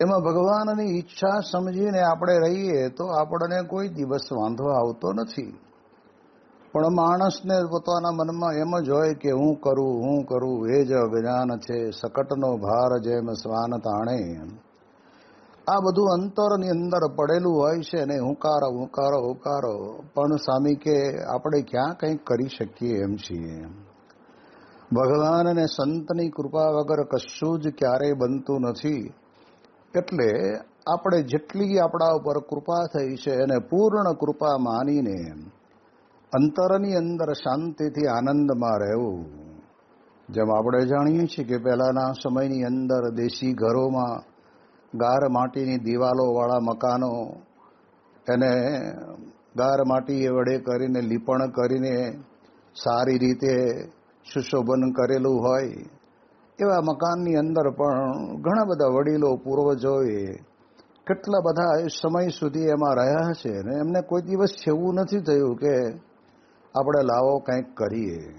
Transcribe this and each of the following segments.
એમાં ભગવાનની ઈચ્છા સમજીને આપણે રહીએ તો આપણને કોઈ દિવસ વાંધો આવતો નથી. પણ માણસને પોતાના મનમાં એમ જ હોય કે હું કરું હું કરું, એ જ અજ્ઞાન છે, સકટનો ભાર જેમ સ્વાન તાણે. આ બધું અંતરની અંદર પડેલું હોય છે ને હુંકારો હુંકારો હુંકારો. પણ સ્વામી કે આપણે ક્યાં કંઈક કરી શકીએ એમ છીએ. ભગવાન અને સંતની કૃપા વગર કશું જ ક્યારેય બનતું નથી. એટલે આપણે જેટલી આપણા ઉપર કૃપા થઈ છે એને પૂર્ણ કૃપા માનીને અંતરની અંદર શાંતિથી આનંદમાં રહેવું. જેમ આપણે જાણીએ છીએ કે પહેલાના સમયની અંદર દેશી ઘરોમાં ગાર માટીની દિવાલોવાળા મકાનો એને ગાર માટી વડે કરીને લીપણ કરીને સારી રીતે સુશોભન કરેલું હોય એવા મકાનની અંદર પણ ઘણા બધા વડીલો, પૂર્વજોએ કેટલા બધા સમય સુધી એમાં રહ્યા છે ને એમને કોઈ દિવસ એવું નથી થયું કે આપણે લાવો કંઈક કરીએ.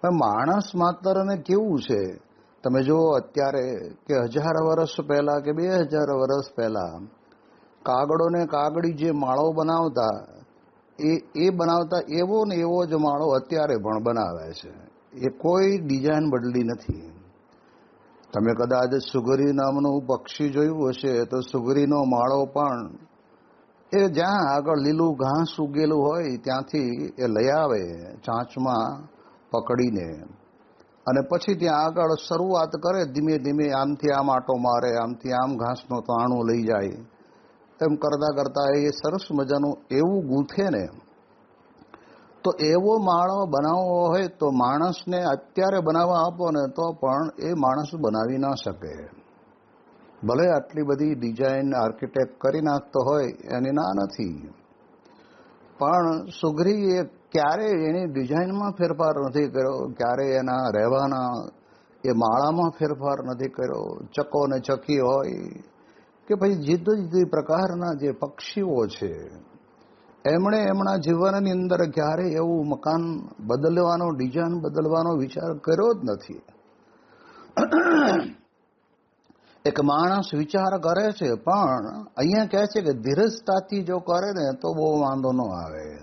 પણ માણસ માત્રને કેવું છે? તમે જુઓ અત્યારે કે હજાર વર્ષ પહેલા કે બે હજાર વર્ષ પહેલા કાગડો ને કાગડી જે માળો બનાવતા, એ એ બનાવતા એવો ને એવો જ માળો અત્યારે પણ બનાવે છે. એ કોઈ ડિઝાઇન બદલી નથી. તમે કદાચ સુગરી નામનું પક્ષી જોયું હશે, તો સુગરીનો માળો પણ એ જ્યાં આગળ લીલું ઘાસ ઉગેલું હોય, ત્યાંથી એ લઈ આવે ચાંચમાં પકડીને. અને પછી ત્યાં આગળ શરૂઆત કરે, ધીમે ધીમે આમથી આમ આટો મારે, આમથી આમ ઘાસનો તાણું લઈ જાય. એમ કરતા કરતા એ સરસ મજાનું એવું ગૂંથે ને તો એવો માળો બનાવવો હોય તો માણસને અત્યારે બનાવવા આપો ને તો પણ એ માણસ બનાવી ના શકે. ભલે આટલી બધી ડિઝાઇન આર્કિટેક્ટ કરી નાખતો હોય, એની ના નથી. પણ સુઘરી એ ક્યારેય એની ડિઝાઇનમાં ફેરફાર નથી કર્યો ક્યારે એના રહેવાના એ માળામાં ફેરફાર નથી કર્યો, ચકો ને ચકી હોય, કે પછી જુદી જુદી પ્રકારના જે પક્ષીઓ છે એમણે એમના જીવનની અંદર ક્યારેય એવું મકાન બદલવાનો ડિઝાઇન બદલવાનો વિચાર કર્યો જ નથી. એક માણસ વિચાર કરે છે, પણ અહીંયા કહે છે કે ધીરજતાથી જો કરે ને તો બહુ વાંધો ન આવે.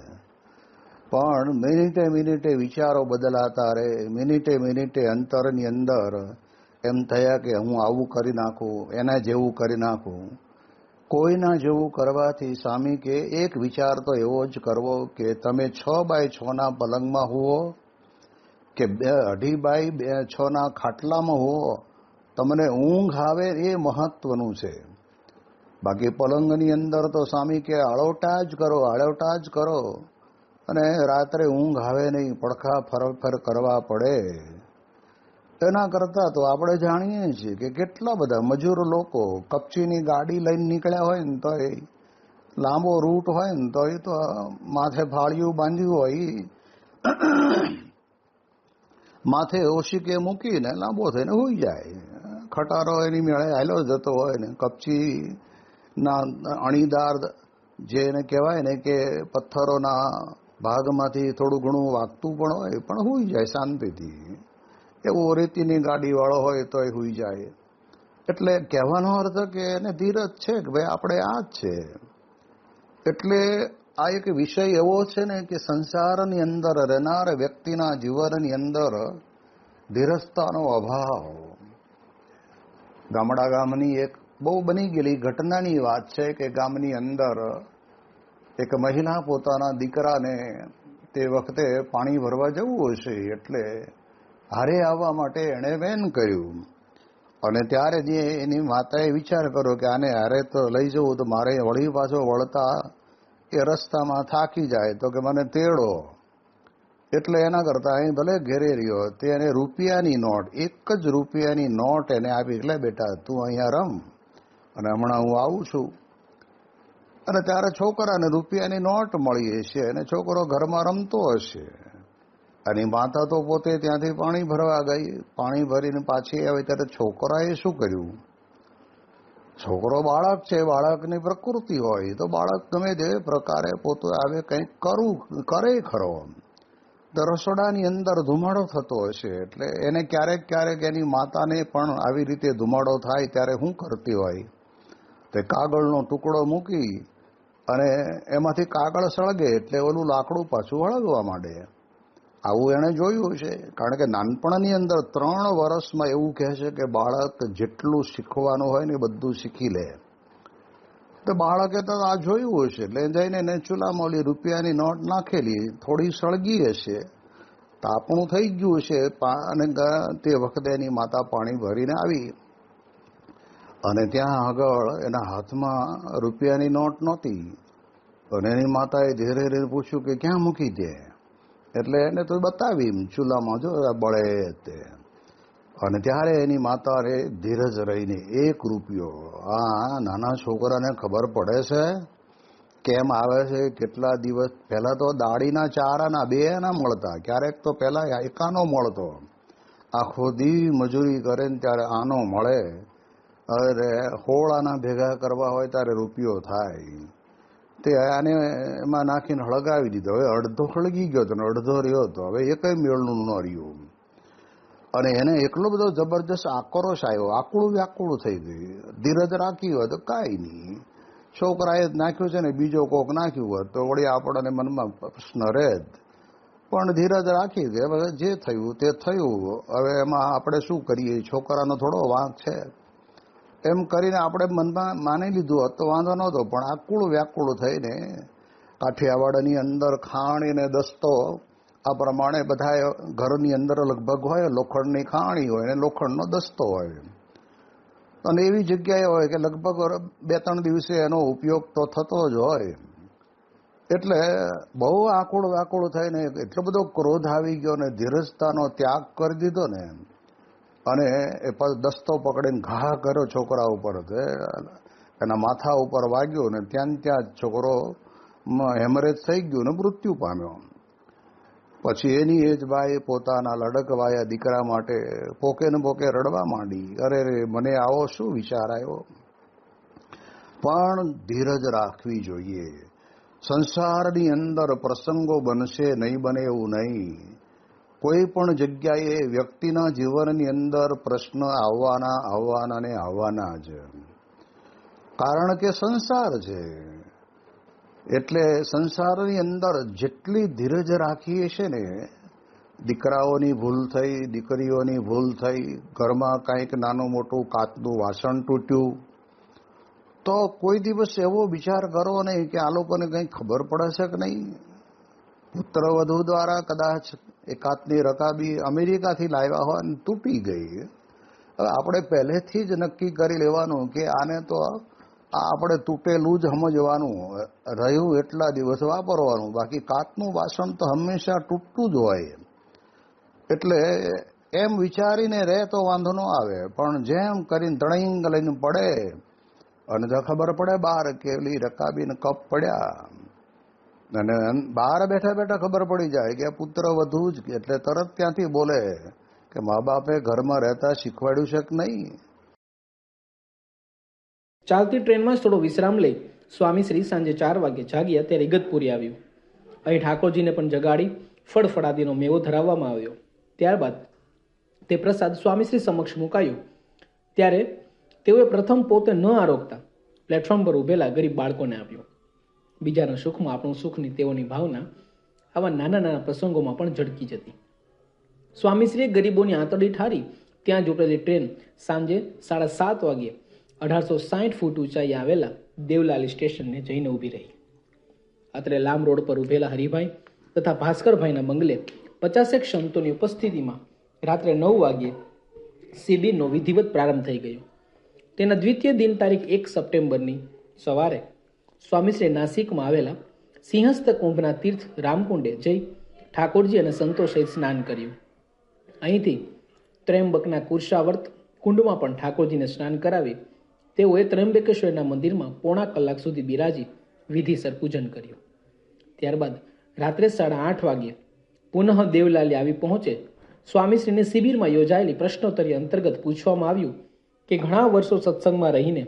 પણ મિનિટે મિનિટે વિચારો બદલાતા રહે, મિનિટે મિનિટે અંતરની અંદર એમ થયા કે હું આવું કરી નાખું, એના જેવું કરી નાખું. કોઈના જેવું કરવાથી સ્વામી કે એક વિચાર તો એવો જ કરવો કે તમે છ બાય છ ના પલંગમાં હોવો કે બે અઢી બાય બે છ ના ખાટલામાં હોવો તમને ઊંઘ આવે એ મહત્વનું છે. બાકી પલંગની અંદર તો સ્વામી કે અળવટા જ કરો અળવટા જ કરો. અને રાત્રે ઊંઘ આવે નહીં, પડખા ફરફર કરવા પડે. એના કરતાં તો આપણે જાણીએ છીએ કે કેટલા બધા મજૂર લોકો કપચીની ગાડી લઈને નીકળ્યા હોય ને તો એ લાંબો રૂટ હોય ને તો એ તો માથે ફાળિયું બાંધ્યું હોય માથે ઓશીકે મૂકીને લાંબો થઈને હોઈ જાય. ખટારો એની મેળે હાલો જતો હોય ને. કપચી ના અણીદાર જે એને કહેવાય ને કે પથ્થરોના ભાગમાંથી થોડું ઘણું વાગતું પણ હોય, પણ હોઈ જાય શાંતિથી. એવો ગાડી વાળો હોય તો એ હોઈ જાય. એટલે કહેવાનો અર્થ કે એને ધીરજ છે કે ભાઈ આપણે આ જ છે. એટલે આ એક વિષય એવો છે ને કે સંસારની અંદર રહેનાર વ્યક્તિના જીવનની અંદર ધીરજતાનો અભાવ. ગામડા ગામની એક બહુ બની ગયેલી ઘટનાની વાત છે કે ગામની અંદર એક મહિલા પોતાના દીકરાને તે વખતે પાણી ભરવા જવું હશે એટલે હારે આવવા માટે એણે વેન કર્યું. અને ત્યારે જે એની માતાએ વિચાર કર્યો કે આને હારે તો લઈ જવું, તો મારે વળી પાછો વળતા એ રસ્તામાં થાકી જાય, તો કે મને તેડો. એટલે એના કરતા અહીં ભલે ઘેરે રહ્યો, તે એને રૂપિયાની નોટ, એક જ રૂપિયાની નોટ એને આપી, એટલે બેટા, તું અહીંયા રમ. અને હમણાં હું આવું છું. અને ત્યારે છોકરાને રૂપિયાની નોટ મળી હશે, અને છોકરો ઘરમાં રમતો હશે. અને માતા તો પોતે ત્યાંથી પાણી ભરવા ગઈ. પાણી ભરીને પાછી આવે. ત્યારે છોકરાએ શું કર્યું? છોકરો બાળક છે. બાળકની પ્રકૃતિ હોય તો બાળક ગમે તે પ્રકારે પોતે આવે, કંઈક કરવું કરે ખરો. તો રસોડાની અંદર ધુમાડો થતો હશે એટલે એને ક્યારેક ક્યારેક એની માતાને પણ આવી રીતે ધુમાડો થાય ત્યારે શું કરતી હોય? તે કાગળનો ટુકડો મૂકી અને એમાંથી કાગળ સળગે એટલે ઓલું લાકડું પાછું વળગવા માંડે. આવું એણે જોયું છે. કારણ કે નાનપણની અંદર ત્રણ વર્ષમાં એવું કહે છે કે બાળક જેટલું શીખવાનું હોય ને બધું શીખી લે. તો બાળકે તો આ જોયું હશે. એટલે જઈને એને ચૂલામાં રૂપિયાની નોટ નાખેલી, થોડી સળગી હશે. તાપણું થઈ ગયું છે અને તે વખતે એની માતા પાણી ભરીને આવી. અને ત્યાં આગળ એના હાથમાં રૂપિયાની નોટ નહોતી. અને એની માતાએ ધીરે ધીરે પૂછ્યું કે ક્યાં મૂકી દે? એટલે એને તો બતાવી ચૂલામાં જો બળે તે. અને ત્યારે એની માતા રે ધીરજ રહીને એક રૂપિયો, આ નાના છોકરાને ખબર પડે છે? કેમ આવે છે? કેટલા દિવસ? પહેલા તો દાડીના ચારાના બે ના મળતા, ક્યારેક તો પહેલા એકાનો મળતો. આખો દી મજૂરી કરે ને ત્યારે આનો મળે. અરે, હોળાના ભેગા કરવા હોય ત્યારે રૂપિયો થાય. તે આને એમાં નાખીને હળગાવી દીધો. હવે અડધો હળગી ગયો હતો ને અડધો રહ્યો હતો હવે એકય મેળનું ન રહ્યું. અને એને એટલો બધો જબરજસ્ત આક્રોશ આવ્યો. આકુળું વ્યાકુળું થઈ ગયું. ધીરજ રાખી હોય તો કાંઈ નહીં. છોકરાએ જ નાખ્યું છે ને, બીજો કોક નાખ્યું હોત તો વળી આપણને મનમાં પ્રશ્ન રહે જ. પણ ધીરજ રાખી દે. જે થયું તે થયું. હવે એમાં આપણે શું કરીએ? છોકરાનો થોડો વાંક છે. એમ કરીને આપણે મનમાં માની લીધું હોત વાંધો નહોતો, પણ આકુળ વ્યાકુળ થઈને કાઠિયાવાડની અંદર ખાણીને દસ્તો, આ પ્રમાણે બધા ઘરની અંદર લગભગ હોય, લોખંડની ખાણી હોય ને લોખંડનો દસ્તો હોય. અને એવી જગ્યાએ હોય કે લગભગ બે ત્રણ દિવસે એનો ઉપયોગ તો થતો જ હોય. એટલે બહુ આકુળ વ્યાકુળ થઈને એટલો બધો ક્રોધ આવી ગયો ને ધીરજતાનો ત્યાગ કરી દીધો ને અને એ દસ્તો પકડીને ઘા કર્યો છોકરા ઉપર એના માથા ઉપર વાગ્યો ને ત્યાં ત્યાં જ છોકરો હેમરેજ થઈ ગયો ને મૃત્યુ પામ્યો. પછી એની એ જ બાઈ પોતાના લડકવાયા દીકરા માટે પોકે ને પોકે રડવા માંડી. અરે મને આવો શું વિચાર આવ્યો? પણ ધીરજ રાખવી જોઈએ. સંસારની અંદર પ્રસંગો બનશે નહીં, બને એવું નહીં. કોઈ પણ જગ્યાએ વ્યક્તિના જીવનની અંદર પ્રશ્ન આવવાના આવવાના ને આવવાના જ. કારણ કે સંસાર છે. એટલે સંસારની અંદર જેટલી ધીરજ રાખીએ છે ને, દીકરાઓની ભૂલ થઈ, દીકરીઓની ભૂલ થઈ, ઘરમાં કાંઈક નાનું મોટું કાચનું વાસણ તૂટ્યું, તો કોઈ દિવસ એવો વિચાર કરો નહીં કે આ લોકોને કંઈ ખબર પડે છે કે નહીં? પુત્ર વધુ દ્વારા કદાચ એકાતની રકાબી અમેરિકાથી લાવ્યા હોય અને તૂટી ગઈ. હવે આપણે પહેલેથી જ નક્કી કરી લેવાનું કે આને તો આ આપણે તૂટેલું જ સમજવાનું. રહ્યું એટલા દિવસ વાપરવાનું. બાકી કાચનું વાસણ તો હંમેશા તૂટતું જ હોય. એટલે એમ વિચારીને રહે તો વાંધો ન આવે. પણ જેમ કરીને તણિંગ લઈને પડે, અને જો ખબર પડે બહાર કે રકાબીને કપ પડ્યા. અને બહાર બેઠા બેઠા ખબર પડી જાય કે પુત્ર વધુ જ, એટલે તરત ત્યાંથી બોલે કે મા બાપે ઘરમાં રહેતા શીખવાડ્યું છે કે નહીં? ચાલતી ટ્રેનમાં જ થોડો વિશ્રામ લઈ સ્વામી શ્રી સાંજે ચાર વાગે જાગ્યા ત્યારે ઇગતપુરી આવ્યું. અહીં ઠાકોરજીને પણ જગાડી ફળફળાદીનો મેવો ધરાવવામાં આવ્યો. ત્યારબાદ તે પ્રસાદ સ્વામીશ્રી સમક્ષ મુકાયો. ત્યારે તેઓએ પ્રથમ પોતે ન આરોગતા. પ્લેટફોર્મ પર ઉભેલા ગરીબ બાળકોને આપ્યો. બીજાના સુખમાં આપણું સુખની તેઓની ભાવના આવા નાના નાના પ્રસંગોમાં પણ ઝડકી જતી. સ્વામીશ્રીએ ગરીબોની આંતરડી ઠારી, ત્યાં જ ટ્રેન સાંજે સાડા સાત વાગ્યે અઢારસો સાઠ ફૂટ ઊંચાઈ આવેલા દેવલાલી સ્ટેશનને જઈને ઊભી રહી. અત્રે લામ રોડ પર ઊભેલા હરિભાઈ તથા ભાસ્કરભાઈના બંગલે પચાસેક સંતોની ઉપસ્થિતિમાં રાત્રે નવ વાગ્યે શિબિરનો વિધિવત પ્રારંભ થઈ ગયો. તેના દ્વિતીય દિન તારીખ એક સપ્ટેમ્બરની સવારે સ્વામીશ્રી નાસિકમાં આવેલા સિંહસ્થ કુંભના તીર્થ રામકુંડે જઈ ઠાકોરજી અને સંતો સહિત સ્નાન કર્યું. અહીંથી ત્રયંબકના કુર્શાવર્ત કુંડમાં પણ ઠાકોરજીને સ્નાન કરાવી તેઓએ ત્રયંબકેશ્વરના મંદિરમાં પોણા કલાક સુધી બિરાજી વિધિસર પૂજન કર્યું. ત્યારબાદ રાત્રે સાડા આઠ વાગ્યે પુનઃ દેવલાલી આવી પહોંચે સ્વામીશ્રીને શિબિરમાં યોજાયેલી પ્રશ્નોત્તરી અંતર્ગત પૂછવામાં આવ્યું કે ઘણા વર્ષો સત્સંગમાં રહીને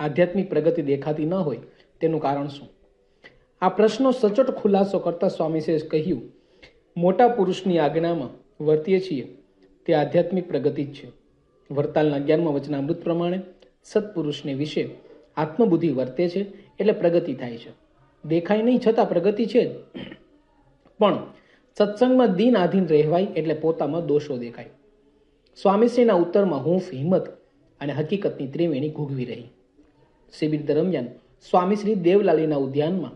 આધ્યાત્મિક પ્રગતિ દેખાતી ન હોય તેનું કારણ શું? આ પ્રશ્નો સચોટ ખુલાસો કરતા સ્વામીશ્રીએ કહ્યું, મોટા પુરુષની આજ્ઞામાં વર્તીએ છીએ. તે આધ્યાત્મિક પ્રગતિ જ છે. વર્તાલના અગિયારમાં વચનામૃત પ્રમાણે સત્પુરુષને વિશે આત્મબુદ્ધિ વર્તે છે એટલે પ્રગતિ થાય છે. દેખાય નહીં છતાં પ્રગતિ છે પણ સત્સંગમાં દિન આધીન રહેવાય એટલે પોતામાં દોષો દેખાય. સ્વામીશ્રીના ઉત્તરમાં હૂંફ હિંમત અને હકીકતની ત્રિવેણી ઘૂઘવી રહી. શિબિર દરમિયાન સ્વામીશ્રી દેવલાલીના ઉદ્યાનમાં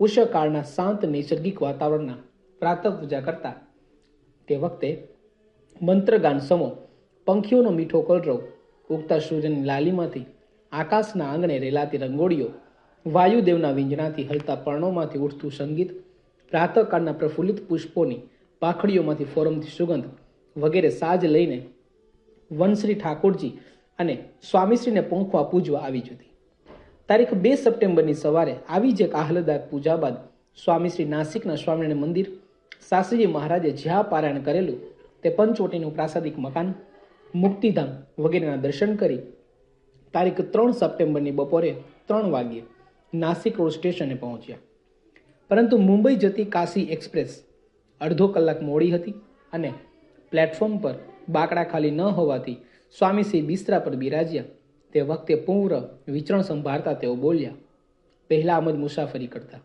ઉષ્ણકાળના શાંત નૈસર્ગિક વાતાવરણના પ્રાતઃ પૂજા કરતા તે વખતે મંત્રગાન સમો પંખીઓનો મીઠો કલરવ ઉગતા સૂર્યની લાલીમાંથી આકાશના આંગણે રેલાતી રંગોળીઓ વાયુદેવના વિંજણાથી હલતા પર્ણોમાંથી ઉઠતું સંગીત, પ્રાતઃકાળના પ્રફુલ્લિત પુષ્પોની પાખડીઓમાંથી ફોરમથી સુગંધ વગેરે સાજ લઈને વનશ્રી ઠાકોરજી અને સ્વામીશ્રીને પંખવા પૂજવા આવી જતી. તારીખ બે સપ્ટેમ્બરની સવારે આવી જ એક આહ્લાદક પૂજા બાદ સ્વામીશ્રી નાસિકના સ્વામિનારાયણ મંદિર શાસ્ત્રીજી મહારાજે જ્યાં પારાયણ કરેલું તે પંચવટીનું પ્રાસાદિક મકાન, મુક્તિધામ વગેરેના દર્શન કરી તારીખ ત્રણ સપ્ટેમ્બરની બપોરે ત્રણ વાગ્યે નાસિક રોડ સ્ટેશને પહોંચ્યા. પરંતુ મુંબઈ જતી કાશી એક્સપ્રેસ અડધો કલાક મોડી હતી અને પ્લેટફોર્મ પર બાકડા ખાલી ન હોવાથી સ્વામીશ્રી બિસ્તરા પર બિરાજ્યા. તે વખતે પૂર્વ વિચરણ સંભાળતા તેઓ બોલ્યા. પહેલા આમ જ મુસાફરી કરતા.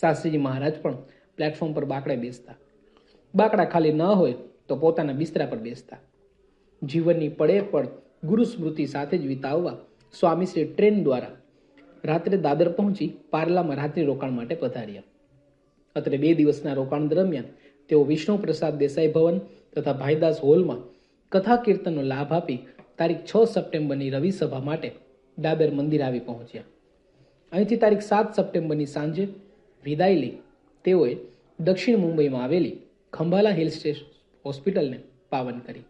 શાસ્ત્રીજી મહારાજ પણ પ્લેટફોર્મ પર બાકડે બેસતા. બાકડા ખાલી ન હોય તો પોતાના બિસ્તરા પર બેસતા. જીવનની પડે પડ ગુરુ સ્મૃતિ સાથે જ વિતાવવા સ્વામીશ્રી ટ્રેન દ્વારા રાત્રે દાદર પહોંચી પાર્લામાં રાત્રિ રોકાણ માટે પધાર્યા. અત્રે બે દિવસના રોકાણ દરમિયાન તેઓ વિષ્ણુ પ્રસાદ દેસાઈ ભવન તથા ભાઈદાસ હોલમાં કથા કીર્તનનો લાભ આપી તારીખ છ સપ્ટેમ્બરની રવિ સભા માટે ડાબેર મંદિર આવી પહોંચ્યા. અહીંથી તારીખ સાત સપ્ટેમ્બરની સાંજે વિદાય લઈ તેઓએ દક્ષિણ મુંબઈમાં આવેલી ખંભાલા હિલ સ્ટેશન હોસ્પિટલને પાવન કરી.